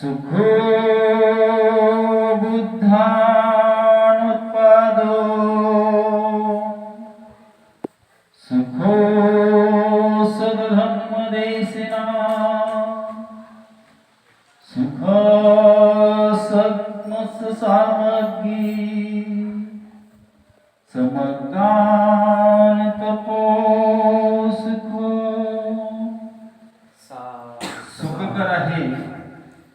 すごい。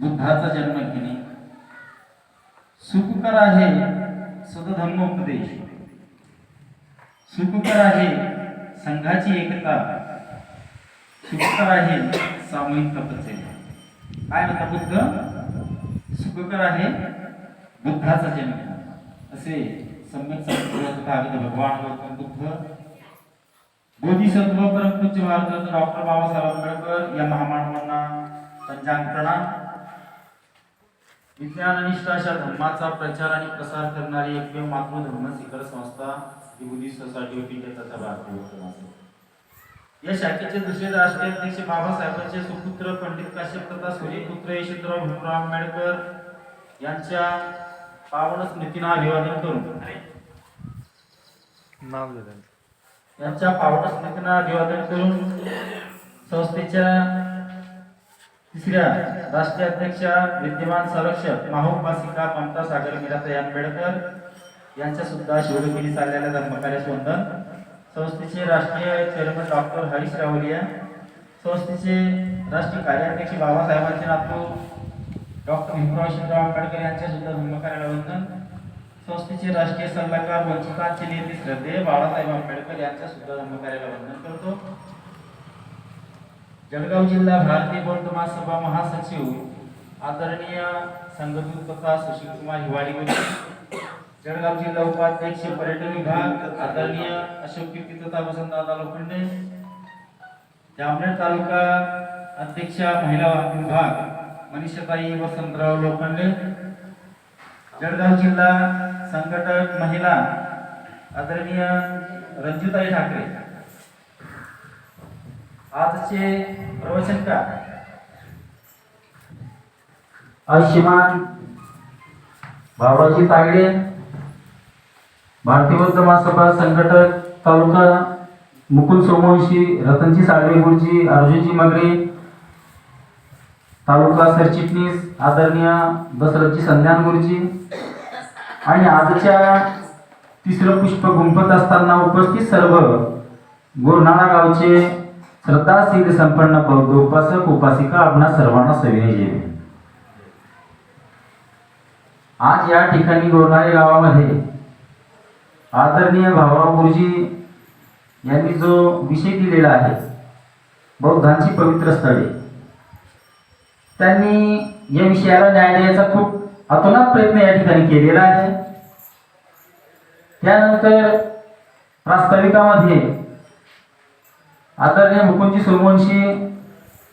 बुद्धाचा जन्म घेणे. सुखकर आहे सदधर्मोपदेश. सुखकर आहे संघाची एकता. सुखकर आहे सामूहिक तपश्चर्या काय म्हणता बुद्ध? सुखकर आहे बुद्धाचा जन्म. असे सम्यक संस्कृत भगवान गौतम बुद्ध. बोधिसत्व परमपूज्य भारतरत्न डॉक्टर बाबासाहेब आंबेडकर या महामानवांना त्यांच्या प्रणाम. विज्ञान निष्ठ अशा धर्माचा प्रचार आणि प्रसार करणारी एकमेव मातृधर्म शिखर संस्था ही बुद्धिस्ट सोसायटी ऑफ इंडियाचा भारतीय या शाखेचे दुसरे राष्ट्रीय अध्यक्ष बाबासाहेबांचे सुपुत्र पंडित काश्यप तथा सूर्यपुत्र यशवंतराव भीमराव आंबेडकर यांच्या पावन स्मृतींना अभिवादन करून नाव त्यांचं. यांच्या पावन स्मृतींना अभिवादन करून संस्थेच्या तिसऱ्या राष्ट्रीय अध्यक्षा विद्यमान संरक्षक माहोपासिका ममता सागर मीराताई आंबेडकर यांच्या सुद्धा शिवडगिरी चाललेल्या धर्मकार्यास वंदन संस्थेचे राष्ट्रीय चेअरमन डॉक्टर हरीश रावलिया संस्थेचे राष्ट्रीय कार्याध्यक्ष बाबासाहेबांचे नातू डॉक्टर भीमराव शिवराव आंबेडकर यांच्या सुद्धा धर्मकार्याला वंदन संस्थेचे राष्ट्रीय सल्लागार वंचितांचे नेते श्रद्धेय बाळासाहेब आंबेडकर यांच्या सुद्धा धर्मकार्याला वंदन करतो. जळगाव जिल्हा भारतीय बौद्ध महासभा महासचिव आदरणीय संघदूत तथा सुशील कुमार हिवाळी जळगाव जिल्हा उपाध्यक्ष पर्यटन विभाग आदरणीय अशोक कीर्ती तथा वसंतदादा लोखंडे जामनेर तालुका अध्यक्षा महिला विभाग मनीषताई वसंतराव लोखंडे जळगाव जिल्हा संघटक महिला आदरणीय रंजुताई ठाकरे. आजचे प्रवचनकार आयुष्यमान बाबाजी तागडे भारतीय बौद्ध महासभा संघटक तालुका मुकुल सोमवंशी रतनजी साळवे गुरुजी अर्जुनजी मगरे तालुका सरचिटणीस आदरणीय दशरथजी संध्यान गुरुजी आणि आजच्या तिसरं पुष्प गुंपत असताना उपस्थित सर्व गोरनाळा गावचे श्रद्धाशील संपन्न बौद्ध उपासक उपासिका आपणा सर्वांना सविनय जेवे. आज या ठिकाणी गोरणारे गावामध्ये आदरणीय भाऊराव गुरुजी यांनी जो विषय दिलेला आहे बौद्धांची पवित्र स्थळे त्यांनी या विषयाला न्याय द्यायचा खूप अतोनात प्रयत्न या ठिकाणी केलेला आहे. त्यानंतर प्रास्ताविकामध्ये आदरणीय मुकुंदजी सोमवंशी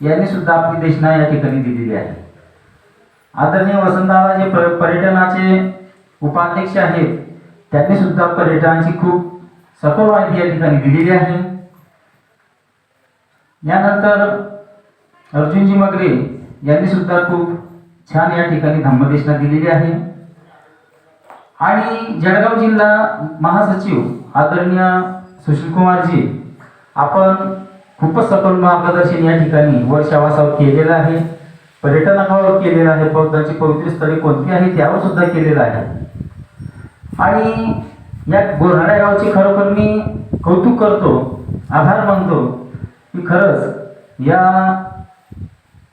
यांनी सुद्धा आपली देशना या ठिकाणी दिलेली आहे. आदरणीय वसंतदादा जे पर- पर्यटनाचे उपाध्यक्ष आहेत. त्यांनी सुद्धा पर्यटनाची खूप सखोल माहिती या ठिकाणी दिलेली आहे. यानंतर अर्जुनजी मगरे यांनी सुद्धा खूप छान या ठिकाणी धम्मदेशना दिलेली आहे. आणि जळगाव जिल्हा महासचिव आदरणीय सुशील कुमारजी आपण खूपच सखोल मार्गदर्शन या ठिकाणी वर्षावासावर केलेलं आहे. पर्यटनावर केलेलं आहे. बौद्धाची पवित्र स्थळे कोणती आहे त्यावर सुद्धा केलेलं आहे. आणि या गोरहाड्या गावची खरोखर मी कौतुक करतो आभार मानतो की खरंच या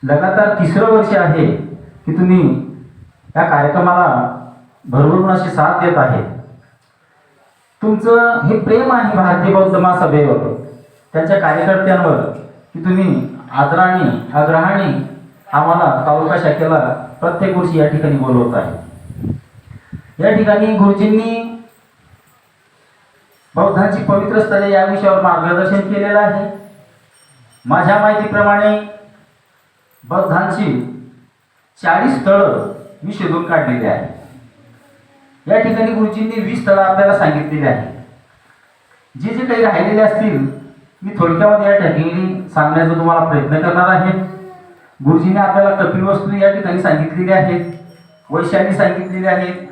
लगातार तिसरं वर्ष आहे की तुम्ही या कार्यक्रमाला भरभरून अशी साथ देत आहे. तुमचं हे प्रेम आहे भारतीय बौद्ध महासभेवर. त्यांच्या कार्यकर्त्यांवर की तुम्ही आदराने आग्रहाने आम्हाला तालुका शाखेला प्रत्येक वर्षी या ठिकाणी बोलवत आहे. या ठिकाणी गुरुजींनी बौद्धांची पवित्र स्थळे या विषयावर मार्गदर्शन केलेलं आहे. माझ्या माहितीप्रमाणे बौद्धांची चाळीस स्थळं मी शोधून काढलेली आहे या ठिकाणी गुरुजींनी वीस स्थळं आपल्याला सांगितलेली आहे जे जे काही राहिलेले असतील मी थोडक्यामध्ये या ठिकाणी सांगण्याचा तुम्हाला प्रयत्न करणार आहे. गुरुजीने आपल्याला कपिल वस्तू या ठिकाणी सांगितलेली आहेत वैशाली सांगितलेली आहेत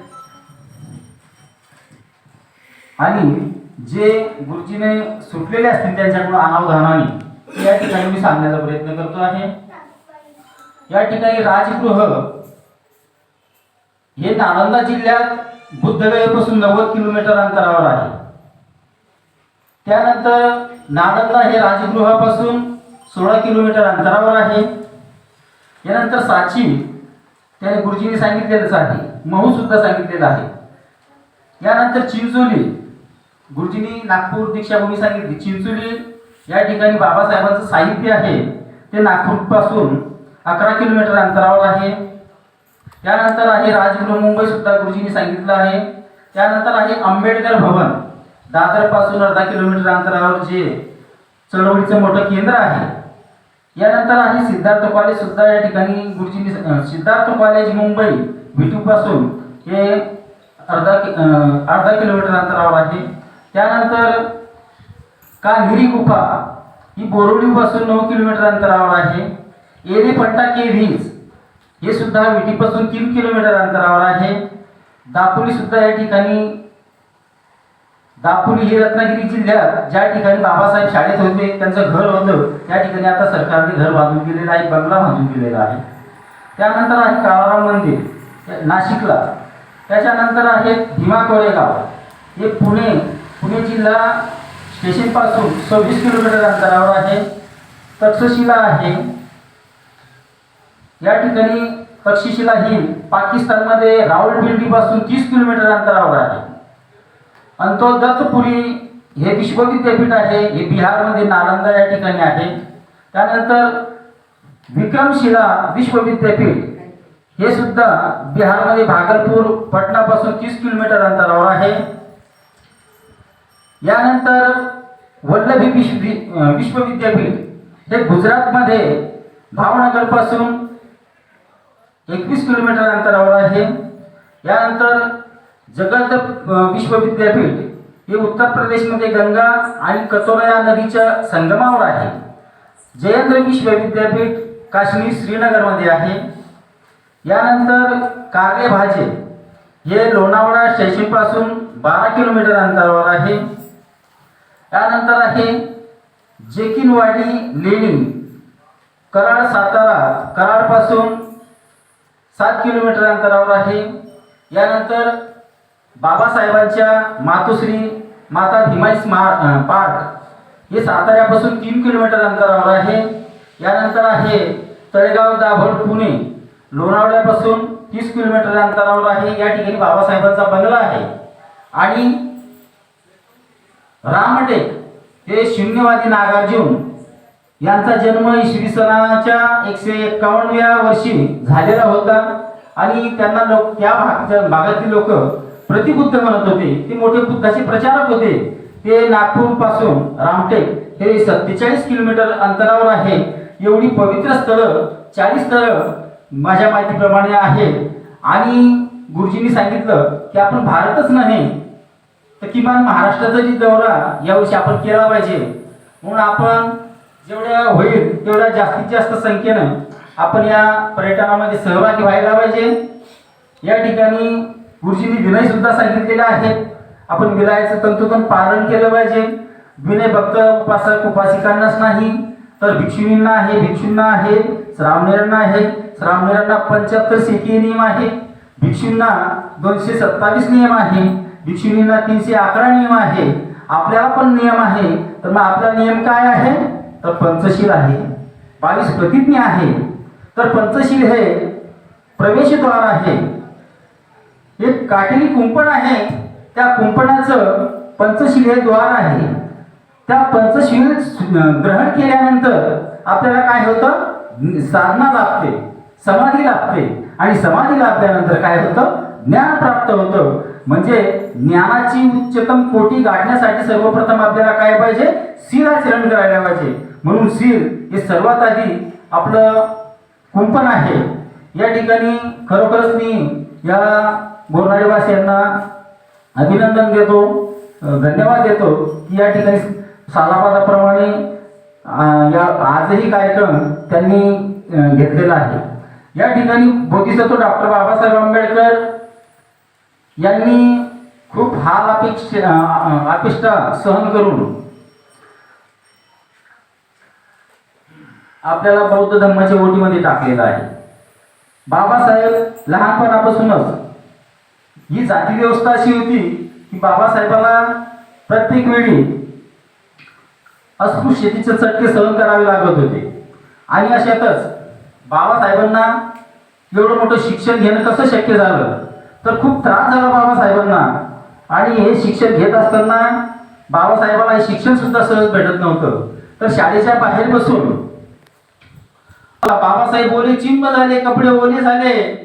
आणि जे गुरुजीने सुटलेले असतील त्यांच्याकडून अनावधानाने या ठिकाणी मी सांगण्याचा प्रयत्न करतो आहे. या ठिकाणी राजगृह हे नालंदा जिल्ह्यात बुद्धगयेपासून नव्वद किलोमीटर अंतरावर आहे. त्यानंतर नालंदा हे राजगृहापासून सोळा किलोमीटर अंतरावर आहे. यानंतर साची त्याने गुरुजींनी सांगितलेलंच आहे. महू सुद्धा सांगितलेलं आहे. यानंतर चिंचोली गुरुजींनी नागपूर दीक्षाभूमी सांगितली. चिंचोली या ठिकाणी बाबासाहेबांचं साहित्य आहे. ते नागपूरपासून अकरा किलोमीटर अंतरावर आहे. त्यानंतर आहे राजगृह मुंबईसुद्धा गुरुजींनी सांगितलं आहे. त्यानंतर आहे आंबेडकर भवन. दादरपासून अर्धा किलोमीटर अंतरावर जे चळवळीचं मोठं केंद्र आहे. यानंतर आहे सिद्धार्थ कॉलेज सुद्धा या ठिकाणी गुरुजींनी सिद्धार्थ कॉलेज मुंबई विटू पासून हे अर्धा कि- अर्धा किलोमीटर अंतरावर आहे. त्यानंतर कान्हिरी गुफा ही बोरोलीपासून नऊ किलोमीटर अंतरावर आहे. एलिफंटा केव्हिज हे सुद्धा विटीपासून तीन किलोमीटर अंतरावर आहे. दापोली सुद्धा या ठिकाणी दापोली ही रत्नागिरी जिल्ह्यात ज्या ठिकाणी बाबासाहेब शाळेत होते त्यांचं घर होतं त्या ठिकाणी आता सरकारने घर बांधून दिलेलं आहे बंगला बांधून दिलेला आहे. त्यानंतर आहे काळाराम मंदिर नाशिकला. त्याच्यानंतर आहे भीमा कोरेगाव हे पुणे पुणे जिल्हा स्टेशनपासून सव्वीस किलोमीटर अंतरावर आहे. तक्षशिला आहे. या ठिकाणी तक्षशिला ही पाकिस्तानमध्ये रावलपिंडीपासून तीस किलोमीटर अंतरावर आहे. आणि तो दत्तपुरी हे विश्वविद्यापीठ आहे हे बिहारमध्ये नालंदा या ठिकाणी आहे. त्यानंतर विक्रमशिला विश्वविद्यापीठ हे सुद्धा बिहारमध्ये भागलपूर पटनापासून तीस किलोमीटर अंतरावर आहे. यानंतर वल्लभी विश्व विश्वविद्यापीठ हे गुजरातमध्ये भावनगरपासून एकवीस किलोमीटर अंतरावर आहे. यानंतर जगत विश्वविद्यापीठ हे उत्तर प्रदेशमध्ये गंगा आणि कचोरा या नदीच्या संगमावर आहे. जयेंद्र विश्वविद्यापीठ काश्मीर श्रीनगरमध्ये आहे. यानंतर कार्ले भाजे हे लोणावळा स्टेशनपासून बारा किलोमीटर अंतरावर आहे. त्यानंतर आहे जेकिनवाडी लेणी कराड सातारा कराडपासून सात किलोमीटर अंतरावर आहे. यानंतर बाबासाहेबांच्या मातोश्री माता भीमाई स्मार पार्क हे साताऱ्यापासून तीन किलोमीटर अंतरावर आहे. यानंतर आहे तळेगाव दाभोळ पुणे. लोणावळ्यापासून तीस किलोमीटर अंतरावर आहे. या ठिकाणी बाबासाहेबांचा बंगला आहे. आणि रामटेक हे शून्यवादी नागार्जुन यांचा जन्म इसवी सनाच्या एकशे एक्कावन्नव्या वर्षी झालेला होता. आणि त्यांना लोक त्या भाग भागातील लोक प्रतिबुद्ध म्हणत होते. ते मोठे बुद्धाचे प्रचारक होते. ते नागपूरपासून रामटेक हे सत्तेचाळीस किलोमीटर अंतरावर आहे. एवढी पवित्र स्थळं चाळीस स्थळं माझ्या माहितीप्रमाणे आहे आणि गुरुजींनी सांगितलं की आपण भारतच नाही तर किमान महाराष्ट्राचा जी दौरा यावर्षी आपण केला पाहिजे. म्हणून आपण जेवढ्या होईल तेवढ्या जास्तीत जास्त संख्येनं आपण या पर्यटनामध्ये सहभागी व्हायला पाहिजे. या ठिकाणी गुरुजींनी विनय सुद्धा सांगितलेले आहेत आपण विनयाचं तंतोतंत पालन केलं पाहिजे. विनय भक्त उपासक उपासिकांनाच नाही तर भिक्षुणींना आहे भिक्षूंना आहे श्रामनेरांना आहे. श्रामनेरांना पंच्याहत्तर शेती नियम आहे भिक्षूंना दोनशे सत्तावीस नियम आहे. भिक्षुणींना तीनशे अकरा नियम आहे. आपल्याला पण नियम आहे. तर मग आपला नियम काय आहे? तर पंचशील आहे. बावीस प्रतिज्ञा आहे. तर पंचशील हे प्रवेशद्वार आहे. एक काटेरी कुंपण आहे त्या कुंपणाचं पंचशिले द्वार आहे. त्या पंचशील ग्रहण केल्यानंतर आपल्याला काय होतं? साधना लाभते समाधी लाभते. आणि समाधी लाभल्यानंतर काय होतं? ज्ञान प्राप्त होतं. म्हणजे ज्ञानाची उच्चतम कोटी गाठण्यासाठी सर्वप्रथम आपल्याला काय पाहिजे? शीलाचरण करायला पाहिजे. म्हणून शिर हे सर्वात आधी आपलं कुंपण आहे. या ठिकाणी खरोखरच मी या बोरनाडेवासियांना अभिनंदन देतो धन्यवाद देतो की या ठिकाणी सालाबादाप्रमाणे या आजही कार्यक्रम त्यांनी घेतलेला आहे. या ठिकाणी बोधिसत्व डॉक्टर बाबासाहेब आंबेडकर यांनी खूप हाल अपेक्ष अं, अपेष्टा सहन करून आपल्याला बौद्ध धर्माच्या ओटीमध्ये टाकलेलं आहे. बाबासाहेब लहानपणापासूनच ही जाती व्यवस्था अशी होती की बाबासाहेबाला प्रत्येक वेळी अस्पृश्यतेचे चटके सहन करावे लागत होते. आणि अशातच बाबासाहेबांना एवढं मोठं शिक्षण घेणं कसं शक्य झालं? तर खूप त्रास झाला बाबासाहेबांना. आणि हे शिक्षण घेत असताना बाबासाहेबाला हे शिक्षण सुद्धा सहज भेटत नव्हतं. तर शाळेच्या बाहेर बसून बाबासाहेब ओले चिंब झाले कपडे ओले झाले.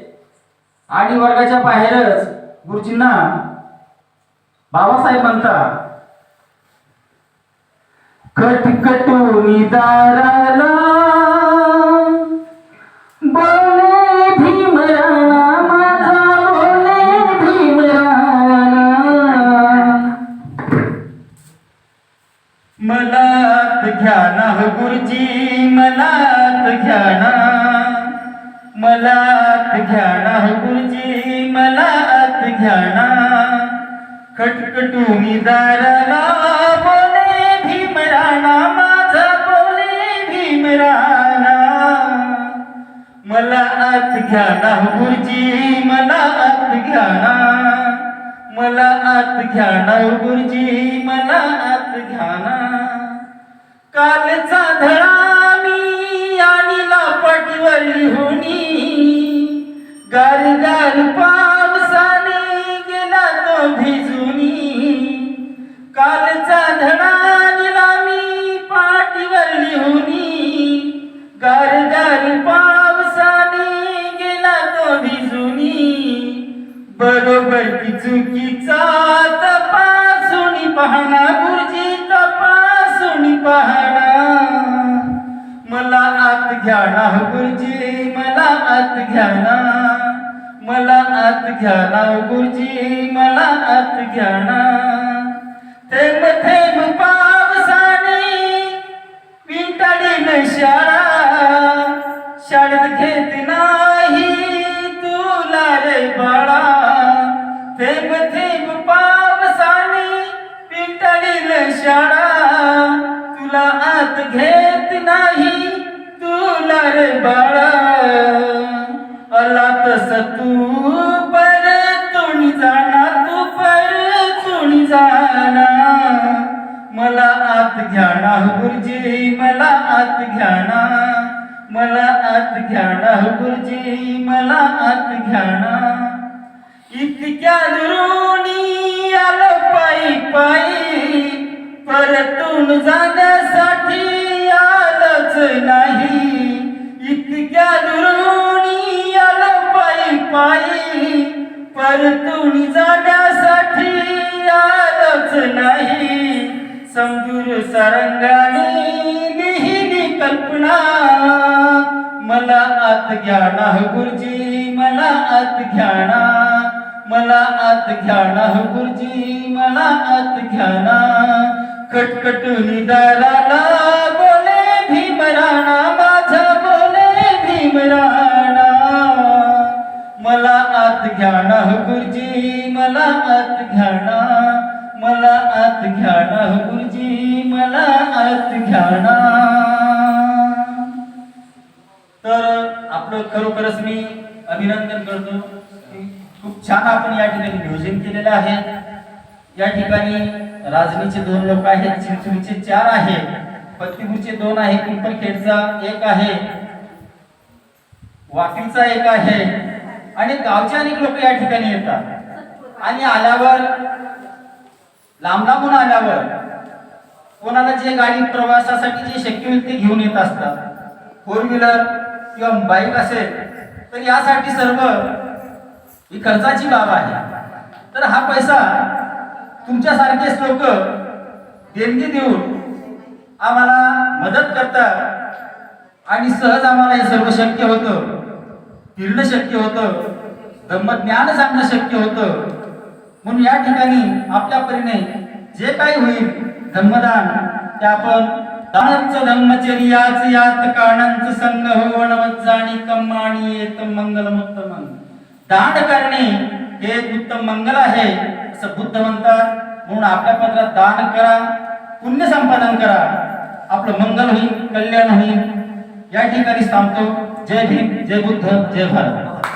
आणि वर्गाच्या बाहेरच गुरुजींना बाबासाहेब म्हणतात खटखटून दाराला बोले भीमराणा माझा बोले भीमराणा. मलात घ्या ना हो गुरुजी मलात घ्या ना तुम्ही दाराला बोले भीमराणा माझा बोले भीमराणा. मला आत घ्या ना गुरुजी मला आत घ्या ना. मला आत घ्या ना गुरुजी मला आत घ्या ना. कालचा धडा मी आणि लापाटीवर लिहून गार गार पा बरोबर की नाही तुला रे बाळा. अला तस तू पर तुणी जाणा तू पर तुणी जाणा. मला आत घ्याणा गुरुजी मला आत घ्या ना मला आत घ्याणा गुरुजी मला आत घ्या ना इतक्या दुरुणी आलो पायी पायी परतून जाण्यासाठी नाही. इतक्या दुरुनी आलो पायी पायी परतून जाण्यासाठी आलंच नाही. समजूर सारंगाने लिहिली कल्पना मला आत घ्या ना गुरुजी मला आत घ्या ना मला आत घ्या ना गुरुजी मला आत घ्या ना. खटखटून दाराला मला आत घ्याना गुरुजी मला आत घ्या ना मला आत घ्याना गुरुजी मला आत घ्या ना तर आपलं खरोखरच मी अभिनंदन करतो खूप छान आपण या ठिकाणी नियोजन केलेलं आहे. या ठिकाणी राजनीचे दोन लोक आहेत चिंचणीचे चार आहेत पत्तीपूरचे दोन आहे पिंपलखेडचा एक आहे. वाकीचा एक आहे. आणि गावचे अनेक लोक या ठिकाणी येतात. आणि आल्यावर लांब लांबून आल्यावर कोणाला जे गाडी प्रवासासाठी जे शक्य होईल ते घेऊन येत असतात. फोर व्हीलर किंवा बाईक असेल तर यासाठी सर्व ही खर्चाची बाब आहे. तर हा पैसा तुमच्यासारखेच लोक देणगी देऊन आम्हाला मदत करतात आणि सहज आम्हाला हे सर्व शक्य होतं. फिरणं शक्य होतं. धम्मज्ञान सांगणं शक्य होतं. म्हणून या ठिकाणी आपल्या परीने जे काही होईल धम्मदान ते आपण दानच धम्मचर्याच यात काणांच संग हो जाणी कम्माणी येत मंगल उत्तम दान करणे हे उत्तम मंगल आहे असं बुद्ध म्हणतात. म्हणून आपल्या पत्रात दान करा पुण्य संपादन करा. आपलं मंगल होईल कल्याण होईल. या ठिकाणी थांबतो जय भीम जय बुद्ध जय भारत.